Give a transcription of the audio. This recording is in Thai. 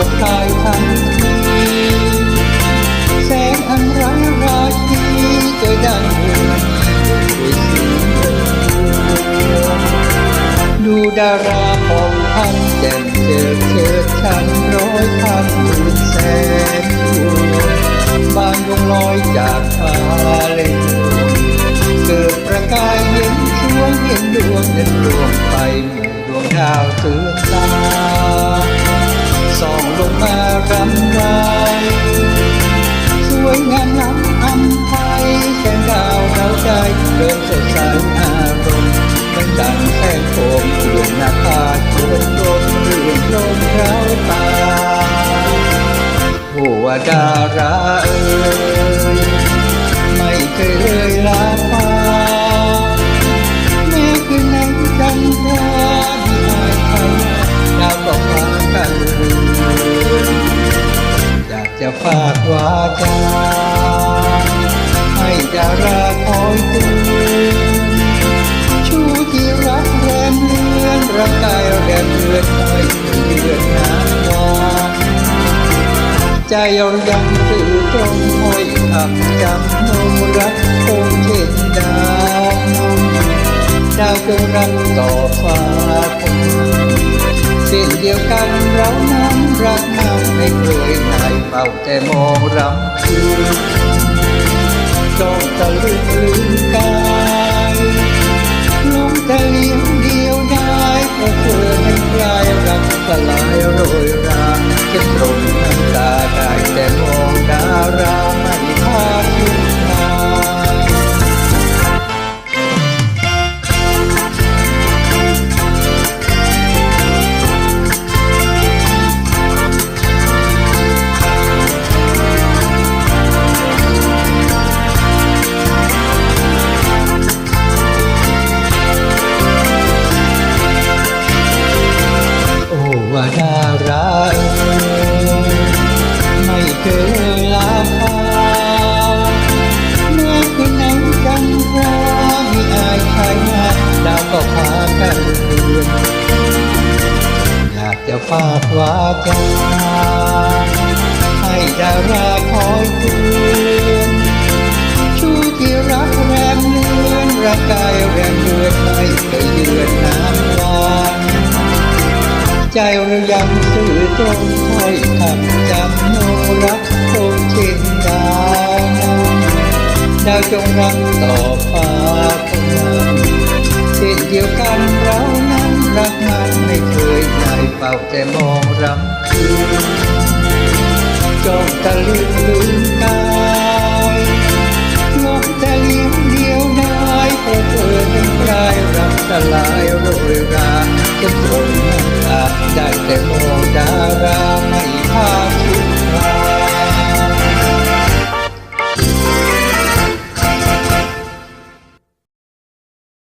ก็คลายทันทีแสงอันร้ายราชีจอดังดวงด้วยสีดูดาราของท่านแจ่มเจิดเชิดชันร้อยพันหมื่นแสนดวงบานดวงลอยจากฟ้าเล่เกิดประกายเห็นช่วงเห็นดวงเด่นดวงไปหมู่ดวงดาวเตือนตา ลงมารำไรสวยงามล้ำอันไทยแสงดาวดาวใจเริ่มสดใสอารมณ์มันดังแสงโคมเรื่องหน้าผาชวนลมเรื่องลมเร้าตาหัวดาราเอ่ยากจะฝากวาจาให้ดาราคอยตืนชูที่รักแรมเลือนรักกายแรมเลือนคอยเดือนนานวานใจเรายังตื่นตรงคอยขับจำนงรักคงเช่นดาวดาวจงรักต่อฟ้าคงเส้นเดียวกันเราายเฝ้าแต่มองรำคืนจ้องตะลึงลืมกา กันเรือนอยากจะฝากวาจาให้ดาราคอยเตือนชูที่รักแรมเลือนรักกายแรมเลือนไม่เคยเดือนน้ำวานใจเรายังสื่อตรงค่อยคำจำโนรักคงเช่นดาวดาวจงรักต่อฟ้าแต่มองรำคืนจ้องตะลึงลืมกายลงแต่เลี้ยงเดียวนายเพราะเธอเป็นกลายรักสลายโรยราจนตรงน้ำตาได้แต่มองดาราไม่พา